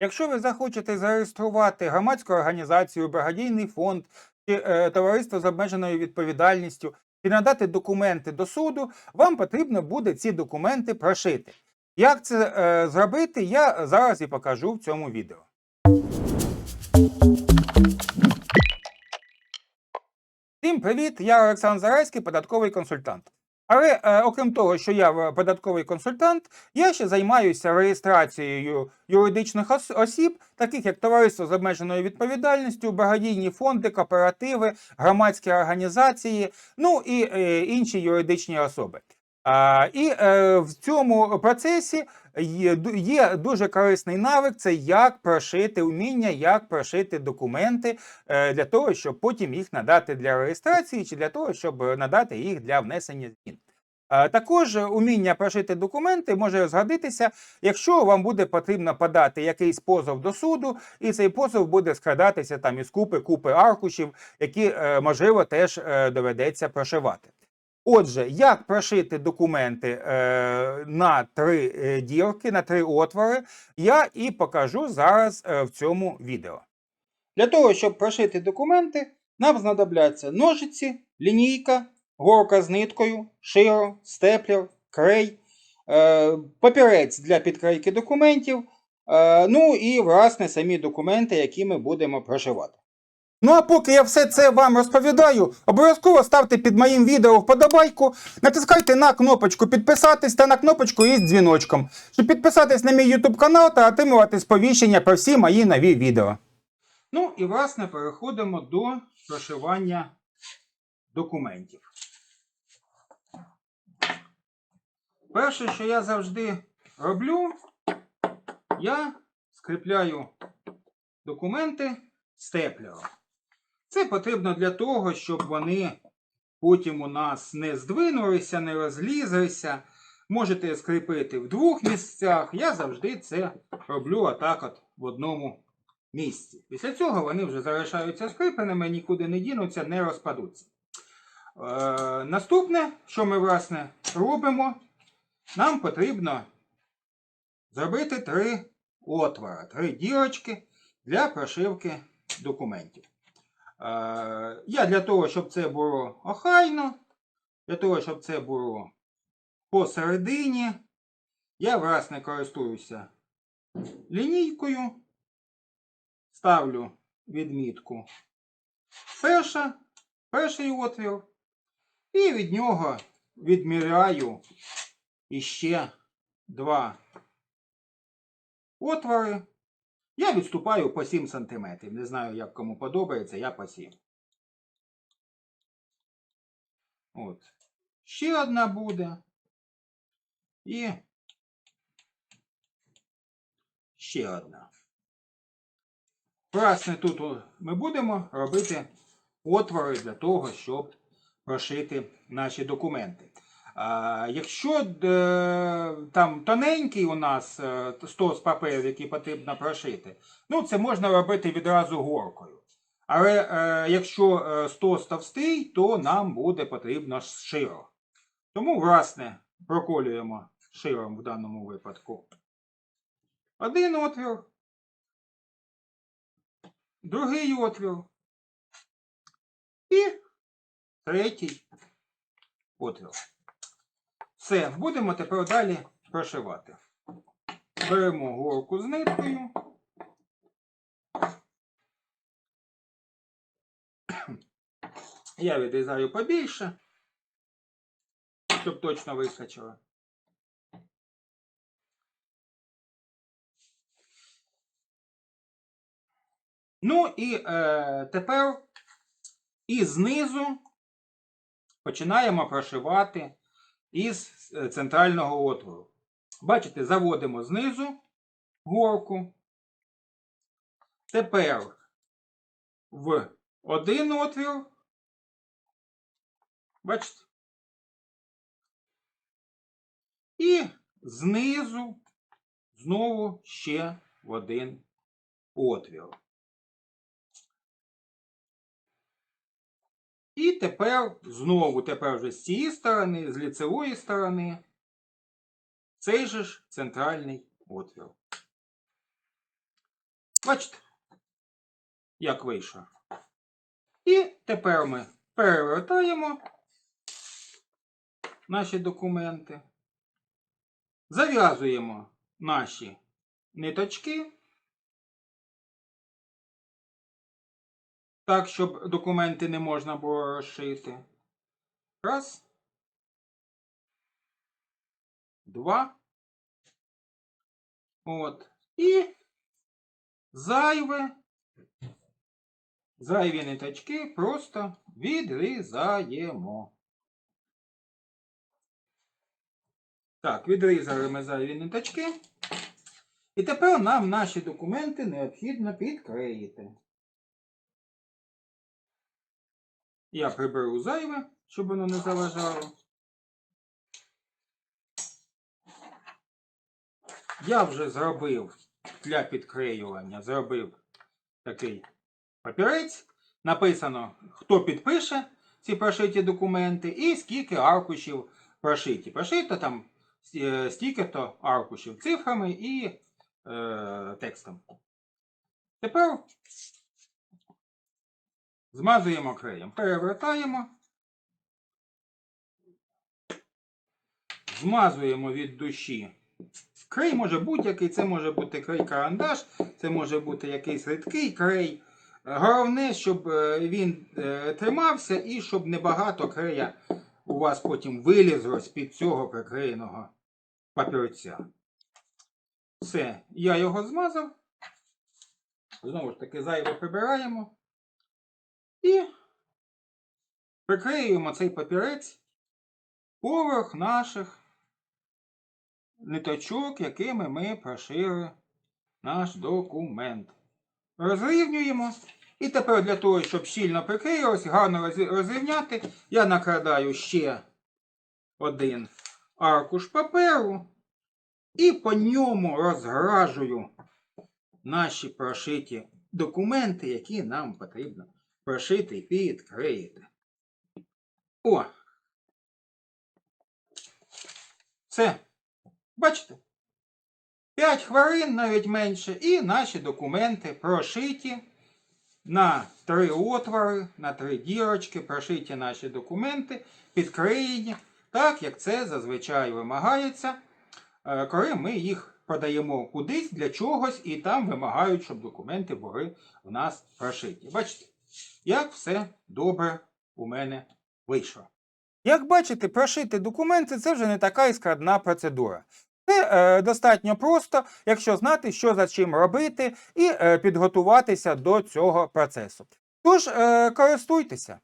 Якщо ви захочете зареєструвати громадську організацію, благодійний фонд чи е, товариство з обмеженою відповідальністю і надати документи до суду, вам потрібно буде ці документи прошити. Як це е, зробити, я зараз і покажу в цьому відео. Всім привіт! Я Олександр Зарайський, податковий консультант. Але е, окрім того, що я е, податковий консультант, я ще займаюся реєстрацією юридичних ос- осіб, таких як товариство з обмеженою відповідальністю, благодійні фонди, кооперативи, громадські організації, ну і е, інші юридичні особи. А, і е, в цьому процесі є, дуже корисний навик, це як прошити уміння, як прошити документи е, для того, щоб потім їх надати для реєстрації, чи для того, щоб надати їх для внесення змін. Е, Також уміння прошити документи може згодитися, якщо вам буде потрібно подати якийсь позов до суду, і цей позов буде складатися там із купи купи аркушів, які е, можливо теж доведеться прошивати. Отже, як прошити документи е, на три е, дірки, на три отвори, я і покажу зараз е, в цьому відео. Для того, щоб прошити документи, нам знадобляться ножиці, лінійка, горка з ниткою, широ, степлер, крей, е, папірець для підкрайки документів, е, ну і, власне, самі документи, які ми будемо прошивати. Ну а поки я все це вам розповідаю, обов'язково ставте під моїм відео вподобайку, натискайте на кнопочку підписатись та на кнопочку із дзвіночком, щоб підписатись на мій YouTube канал та отримувати сповіщення про всі мої нові відео. Ну і власне переходимо до прошивання документів. Перше, що я завжди роблю, я скріпляю документи степлером. Це потрібно для того, щоб вони потім у нас не здвинулися, не розлізлися. Можете скріпити в двох місцях. Я завжди це роблю отак от в одному місці. Після цього вони вже залишаються скріпленими, нікуди не дінуться, не розпадуться. Е, наступне, що ми, власне, робимо, нам потрібно зробити три отвори, три дірочки для прошивки документів. Е, я для того, щоб це було охайно, для того, щоб це було посередині, я, власне, користуюся лінійкою, ставлю відмітку перша, перший отвір, і від нього відміряю іще два отвори. Я відступаю по 7 см. Не знаю, як кому подобається, я по 7. От. Ще одна буде. І ще одна. Власне, тут ми будемо робити отвори для того, щоб прошити наші документи. Якщо е, там тоненький у нас е, стос паперів, який потрібно прошити, ну це можна робити відразу горкою. Але е, якщо е, стос товстий, то нам буде потрібно широ. Тому, власне, проколюємо широм в даному випадку. Один отвір, другий отвір і третій отвір. Все, будемо тепер далі прошивати. Беремо горку з ниткою. Я відрізаю побільше, щоб точно вистачило. Ну і е, тепер і знизу починаємо прошивати із е, центрального отвору. Бачите, заводимо знизу горку. Тепер в один отвір. Бачите? І знизу знову ще в один отвір. І тепер знову, тепер вже з цієї сторони, з ліцевої сторони, цей же ж центральний отвір. Бачите? Як вийшов. І тепер ми перевертаємо наші документи, зав'язуємо наші ниточки, так, щоб документи не можна було розшити. Раз. Два. От. І зайве. Зайві ниточки просто відрізаємо. Так, відрізали ми зайві ниточки. І тепер нам наші документи необхідно підклеїти. Я приберу зайве, щоб воно не заважало. Я вже зробив для підклеювання, зробив такий папірець. Написано, хто підпише ці прошиті документи і скільки аркушів прошиті. Прошито там е, стільки-то аркушів цифрами і е, текстом. Тепер змазуємо клеєм. Перевертаємо. Змазуємо від душі. Крей може будь-який, це може бути крей-карандаш, це може бути якийсь рідкий крей. Головне, щоб е, він е, тримався і щоб небагато крея у вас потім вилізло з-під цього приклеєного папірця. Все, я його змазав. Знову ж таки, зайве прибираємо. І приклеюємо цей папірець поверх наших ниточок, якими ми прошили наш документ. Розрівнюємо. І тепер для того, щоб щільно приклеїлось, гарно розрівняти, я накладаю ще один аркуш паперу і по ньому розгражую наші прошиті документи, які нам потрібно прошити і підклеїти. О! Все. Бачите? 5 хвилин, навіть менше, і наші документи прошиті на три отвори, на три дірочки, прошиті наші документи, підклеєні, так як це зазвичай вимагається, е, коли ми їх подаємо кудись для чогось, і там вимагають, щоб документи були в нас прошиті. Бачите, як все добре у мене вийшло. Як бачите, прошити документи це вже не така і складна процедура. Це е, достатньо просто, якщо знати, що за чим робити, і е, підготуватися до цього процесу. Тож, е, користуйтеся.